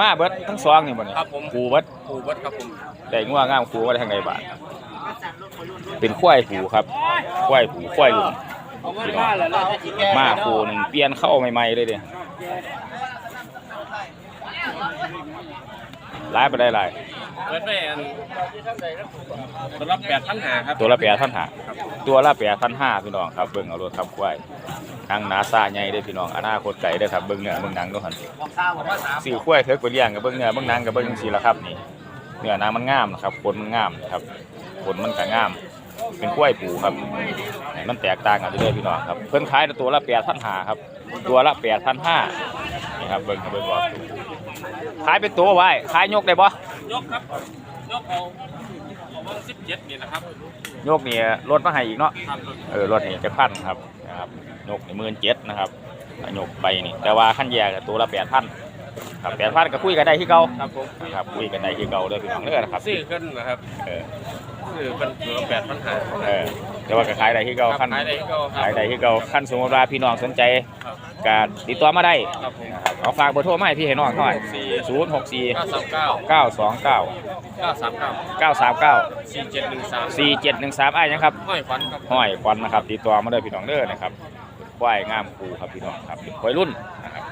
มาเบิดทั้งสองนี่บ่นี่ครับผม ผูเบิดผูเบิดครับผมได้งัวงามผูว่าได้ทางใดบาทเป็นควายผูครับควายผูควายลุงพี่น้องมาผูหนึ่งเปลี่ยนเข้าใหม่ๆเลยเด้หลายบ่ได้หลายเบิดไปอันตัวละแปดพันหาครับตัวละแปดพันห้า ตัวละแปดพันห้าพี่น้องครับเบิ่งเอารถครับควายทางนาซาใหญ่เด้พี่น้องอนาคตไกลเด้ครับเบิ่งเนื้อเบิ่งหนังด้วยหันสี่ควายเถิกไปเลี้ยงกับเบิ่งเนื้อเบิ่งหนังกับเบิ่งจังซี่ละครับนี่เนื้อนังมันงามนะครับขนมันงามครับขนมันก็งาม เป็นควายปูครับมันแตกต่างกันเรื่อยพี่น้องครับเพิ่นขายตัวละแปดพันห้าครับตัวละแปดพันห้านี่ครับเบิ่งครับเบิ่งบ่ขายเป็นตัวไว้ขายยกได้บ่ยกครับยกเอา สิบเจ็ดนี่นะครับยกนี่ลดมาให้อีกเนาะครับเออรถนี่จะพันครับนะครับยกนี่หมื่นเจ็ดนะครับยกไปนี่แต่ว่าขั้นแยกตัวละแปดพันครับแปดพันก็คุยกันได้ที่เก่าครับผมนะครับคุยกันได้ที่เก่าเด้อพี่น้องเด้อนะครับซื้อขึ้นนะครับเออซื้อเป็นตัวละแปดพันหาเออ แต่ว่าก็ขายได้ที่เก่าครับขั้นขายได้ก็ครัขายบได้ที่เก่าขั้นสมมติว่าพี่น้องสนใจครับก็ติดต่อมาได้ครับผมนะครับเอาฝากเบอร์โทรมาให้พี่ให้น้องหน่อยศูนย์หกสี่เก้าสามเก้าเก้าสองเก้าเก้าสามเก้าเก้าสามเก้าสี่เจ็ดหนึ่งสามสี่เจ็ดหนึ่งสามไอ้ยังครับห้อยขวัญครับห้อยควันนะครับติดต่อมาเด้อพี่น้องเด้อนะครับควายงามคูครับพี่น้องครับเป็นควายรุ่นนะครับ